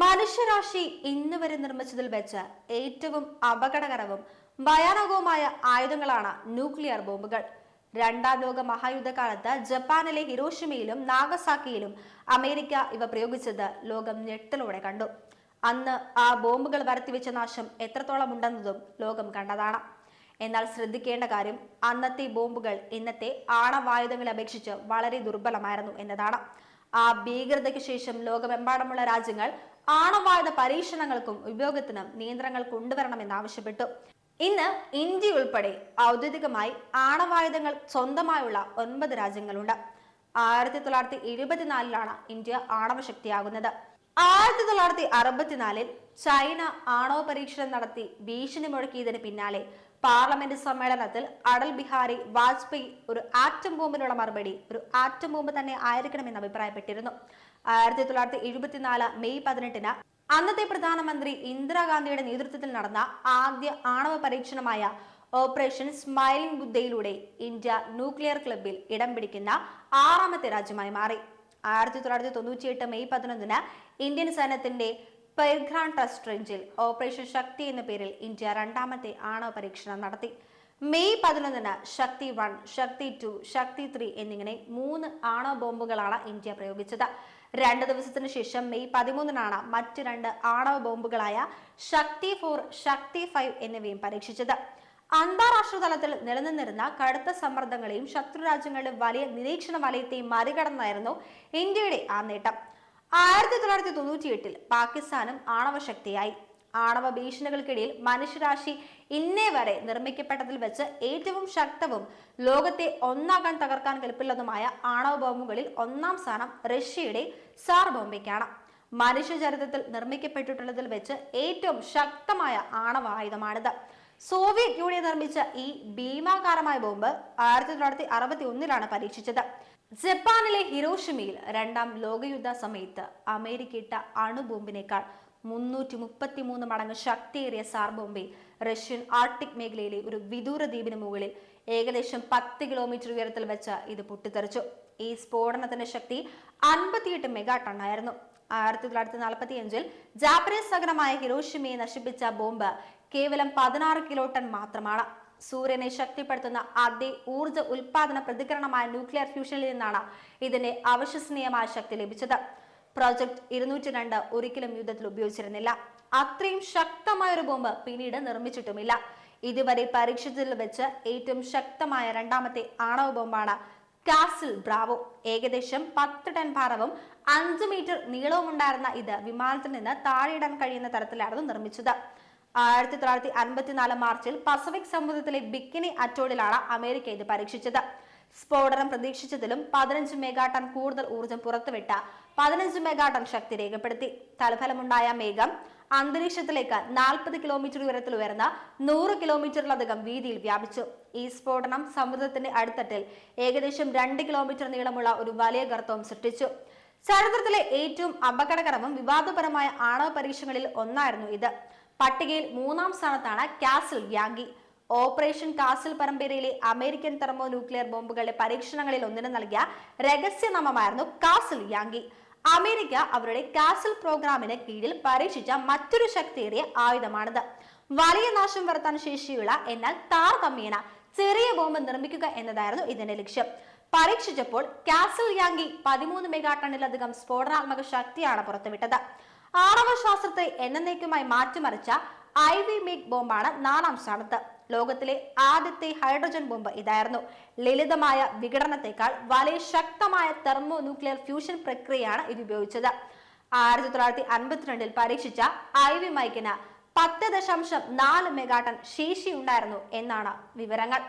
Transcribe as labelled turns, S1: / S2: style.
S1: മനുഷ്യരാശി ഇന്ന് വരെ നിർമ്മിച്ചതിൽ വെച്ച് ഏറ്റവും അപകടകരവും ഭയാനകവുമായ ആയുധങ്ങളാണ് ന്യൂക്ലിയർ ബോംബുകൾ. രണ്ടാം ലോക മഹായുദ്ധകാലത്ത് ജപ്പാനിലെ ഹിരോഷിമയിലും നാഗസാക്കിയിലും അമേരിക്ക ഇവ പ്രയോഗിച്ചത് ലോകം ഞെട്ടലോടെ കണ്ടു. അന്ന് ആ ബോംബുകൾ വരുത്തിവെച്ച നാശം എത്രത്തോളം ഉണ്ടെന്നതും ലോകം കണ്ടതാണ്. എന്നാൽ ശ്രദ്ധിക്കേണ്ട കാര്യം അന്നത്തെ ബോംബുകൾ ഇന്നത്തെ ആണവായുധങ്ങളെ അപേക്ഷിച്ച് വളരെ ദുർബലമായിരുന്നു എന്നതാണ്. ആ ഭീകരതയ്ക്ക് ശേഷം ലോകമെമ്പാടുമുള്ള രാജ്യങ്ങൾ ആണവായുധ പരീക്ഷണങ്ങൾക്കും ഉപയോഗത്തിനും നിയന്ത്രണങ്ങൾ കൊണ്ടുവരണമെന്നാവശ്യപ്പെട്ടു ഇന്ന് ഇന്ത്യ ഉൾപ്പെടെ ഔദ്യോഗികമായി ആണവായുധങ്ങൾ സ്വന്തമായുള്ള ഒൻപത് രാജ്യങ്ങളുണ്ട്. ആയിരത്തി തൊള്ളായിരത്തി എഴുപത്തിനാലിലാണ് ഇന്ത്യ ആണവശക്തിയാകുന്നത്. ആയിരത്തി തൊള്ളായിരത്തി അറുപത്തിനാലിൽ ചൈന ആണവ പരീക്ഷണം നടത്തി ഭീഷണി മുഴക്കിയതിന് പിന്നാലെ പാർലമെന്റ് സമ്മേളനത്തിൽ അടൽ ബിഹാരി വാജ്പേയി ഒരു ആറ്റം ബോംബിനുള്ള മറുപടി ഒരു ആറ്റം ബോംബ് തന്നെ ആയിരിക്കണമെന്ന് അഭിപ്രായപ്പെട്ടിരുന്നു. ആയിരത്തി തൊള്ളായിരത്തി എഴുപത്തിനാല് മെയ് പതിനെട്ടിന് അന്നത്തെ പ്രധാനമന്ത്രി ഇന്ദിരാഗാന്ധിയുടെ നേതൃത്വത്തിൽ നടന്ന ആദ്യ ആണവ പരീക്ഷണമായ ഓപ്പറേഷൻ സ്മൈലിംഗ് ബുദ്ധയിലൂടെ ഇന്ത്യ ന്യൂക്ലിയർ ക്ലബിൽ ഇടം പിടിക്കുന്ന ആറാമത്തെ രാജ്യമായി മാറി. ആയിരത്തി തൊള്ളായിരത്തി തൊണ്ണൂറ്റിയെട്ട് മെയ് പതിനൊന്നിന് ഇന്ത്യൻ സൈന്യത്തിന്റെ പെർഗ്രാൻ ടെസ്റ്റ് റേഞ്ചിൽ ഓപ്പറേഷൻ ശക്തി എന്ന പേരിൽ ഇന്ത്യ രണ്ടാമത്തെ ആണവ പരീക്ഷണം നടത്തി. മെയ് പതിനൊന്നിന് Shakti one Shakti two Shakti three എന്നിങ്ങനെ മൂന്ന് ആണവ ബോംബുകളാണ് ഇന്ത്യ പ്രയോഗിച്ചത്. രണ്ട് ദിവസത്തിന് ശേഷം മെയ് പതിമൂന്നിനാണ് മറ്റ് രണ്ട് ആണവ ബോംബുകളായ ശക്തി ഫോർ ശക്തി ഫൈവ് എന്നിവയും പരീക്ഷിച്ചത്. അന്താരാഷ്ട്ര തലത്തിൽ നിലനിന്നിരുന്ന കടുത്ത സമ്മർദ്ദങ്ങളെയും ശത്രു രാജ്യങ്ങളുടെ വലിയ നിരീക്ഷണ വലയത്തെയും മറികടന്നായിരുന്നു ഇന്ത്യയുടെ ആ നേട്ടം. ആയിരത്തി തൊള്ളായിരത്തി തൊണ്ണൂറ്റി എട്ടിൽ പാകിസ്ഥാനും ആണവ ശക്തിയായി ആണവ ഭീഷണികൾക്കിടയിൽ മനുഷ്യരാശി ഇന്നേ വരെ നിർമ്മിക്കപ്പെട്ടതിൽ വെച്ച് ഏറ്റവും ശക്തവും ലോകത്തെ ഒന്നാകാൻ തകർക്കാൻ കെൽപ്പില്ലതുമായ ആണവ ബോംബുകളിൽ ഒന്നാം സ്ഥാനം റഷ്യയുടെ സാർ ബോംബയ്ക്കാണ് മനുഷ്യ ചരിത്രത്തിൽ നിർമ്മിക്കപ്പെട്ടിട്ടുള്ളതിൽ വെച്ച് ഏറ്റവും ശക്തമായ ആണവ ആയുധമാണിത്. സോവിയറ്റ് യൂണിയൻ നിർമ്മിച്ച ഈ ഭീമാകാരമായ ബോംബ് ആയിരത്തി തൊള്ളായിരത്തി അറുപത്തി ഒന്നിലാണ് പരീക്ഷിച്ചത്. ജപ്പാനിലെ ഹിരോഷിമയിൽ രണ്ടാം ലോകയുദ്ധ സമയത്ത് അമേരിക്ക ഇട്ട അണുബോംബിനേക്കാൾ മുന്നൂറ്റി മുപ്പത്തി മൂന്ന് മടങ്ങ് ശക്തിയേറിയ സാർ ബോംബെ റഷ്യൻ ആർട്ടിക് മേഖലയിലെ ഒരു വിദൂര ദ്വീപിന് മുകളിൽ ഏകദേശം പത്ത് കിലോമീറ്റർ ഉയരത്തിൽ വെച്ച് ഇത് പൊട്ടിത്തെറിച്ചു. ഈ സ്ഫോടനത്തിന്റെ ശക്തി അൻപത്തിയെട്ട് മെഗാ ടൺ ആയിരുന്നു ആയിരത്തി തൊള്ളായിരത്തി നാൽപ്പത്തി അഞ്ചിൽ ജാപ്പനീസ് നഗരമായ ഹിരോഷിമയെ നശിപ്പിച്ച ബോംബ് കേവലം പതിനാറ് കിലോ ടൺ മാത്രമാണ്. സൂര്യനെ ശക്തിപ്പെടുത്തുന്ന അതേ ഊർജ ഉൽപാദന പ്രതികരണമായ ന്യൂക്ലിയർ ഫ്യൂഷനിൽ നിന്നാണ് ഇതിന്റെ അവിശ്വസനീയമായ ശക്തി ലഭിച്ചത്. പ്രോജക്ട് ഇരുന്നൂറ്റി രണ്ട് ഒരിക്കലും യുദ്ധത്തിൽ ഉപയോഗിച്ചിരുന്നില്ല. അത്രയും ശക്തമായ ഒരു ബോംബ് പിന്നീട് നിർമ്മിച്ചിട്ടുമില്ല. ഇതുവരെ പരീക്ഷിച്ചതിൽ വെച്ച് ഏറ്റവും ശക്തമായ രണ്ടാമത്തെ ആണവ ബോംബാണ് കാസിൽ ബ്രാവോ. ഏകദേശം പത്ത് ടൺ ഭാരവും അഞ്ച് മീറ്റർ നീളവും ഉണ്ടായിരുന്ന ഇത് വിമാനത്തിൽ നിന്ന് താഴെയിടാൻ കഴിയുന്ന തരത്തിലായിരുന്നു നിർമ്മിച്ചത്. ആയിരത്തി തൊള്ളായിരത്തി അൻപത്തിനാല് മാർച്ചിൽ പസഫിക് സമുദ്രത്തിലെ ബിക്കിനി അറ്റോളിലാണ് അമേരിക്ക ഇത് പരീക്ഷിച്ചത്. സ്ഫോടനം പ്രതീക്ഷിച്ചതിലും പതിനഞ്ച് മെഗാ ടൺ കൂടുതൽ ഊർജം പുറത്തുവിട്ട പതിനഞ്ച് മെഗാ ടൺ ശക്തി രേഖപ്പെടുത്തി. തൽഫലമുണ്ടായ മേഘം അന്തരീക്ഷത്തിലേക്ക് നാൽപ്പത് കിലോമീറ്റർ ഉയരത്തിൽ ഉയർന്ന നൂറ് കിലോമീറ്ററിലധികം വീതിയിൽ വ്യാപിച്ചു. ഈ സ്ഫോടനം സമുദ്രത്തിന്റെ അടിത്തട്ടിൽ ഏകദേശം രണ്ട് കിലോമീറ്റർ നീളമുള്ള ഒരു വലിയ ഗർത്തവും സൃഷ്ടിച്ചു. ചരിത്രത്തിലെ ഏറ്റവും അപകടകരവും വിവാദപരമായ ആണവ പരീക്ഷണങ്ങളിൽ ഒന്നായിരുന്നു ഇത്. പട്ടികയിൽ മൂന്നാം സ്ഥാനത്താണ് കാസിൽ യാങ്കി ഓപ്പറേഷൻ കാസിൽ പരമ്പരയിലെ അമേരിക്കൻ തെർമോ ന്യൂക്ലിയർ ബോംബുകളുടെ പരീക്ഷണങ്ങളിൽ ഒന്നിന് നൽകിയ രഹസ്യനാമമായിരുന്നു കാസിൽ യാങ്കി അമേരിക്ക അവരുടെ കാസിൽ പ്രോഗ്രാമിന് കീഴിൽ പരീക്ഷിച്ച മറ്റൊരു ശക്തിയേറിയ ആയുധമാണിത്. വലിയ നാശം വരുത്താൻ ശേഷിയുള്ള എന്നാൽ താരതമ്യേന ചെറിയ ബോംബ് നിർമ്മിക്കുക എന്നതായിരുന്നു ഇതിന്റെ ലക്ഷ്യം. പരീക്ഷിച്ചപ്പോൾ കാസിൽ യാങ്കി പതിമൂന്ന് മെഗാ ടണ്ണിലധികം സ്ഫോടനാത്മക ശക്തിയാണ് പുറത്തുവിട്ടത്. ആണവ ശാസ്ത്രത്തെ എന്നേക്കുമായി മാറ്റിമറിച്ച ഐ വി മേക്ക് ബോംബാണ് നാലാം സ്ഥാനത്ത്. ലോകത്തിലെ ആദ്യത്തെ ഹൈഡ്രജൻ ബോംബ് ഇതായിരുന്നു. ലളിതമായ വിഘടനത്തെക്കാൾ വളരെ ശക്തമായ തെർമോ ന്യൂക്ലിയർ ഫ്യൂഷൻ പ്രക്രിയയാണ് ഇത് ഉപയോഗിച്ചത് ആയിരത്തി തൊള്ളായിരത്തി അൻപത്തിരണ്ടിൽ പരീക്ഷിച്ച ഐ വി മൈക്കിന് പത്ത് ദശാംശം നാല് മെഗാടൺ ശേഷിയുണ്ടായിരുന്നു എന്നാണ് വിവരങ്ങൾ.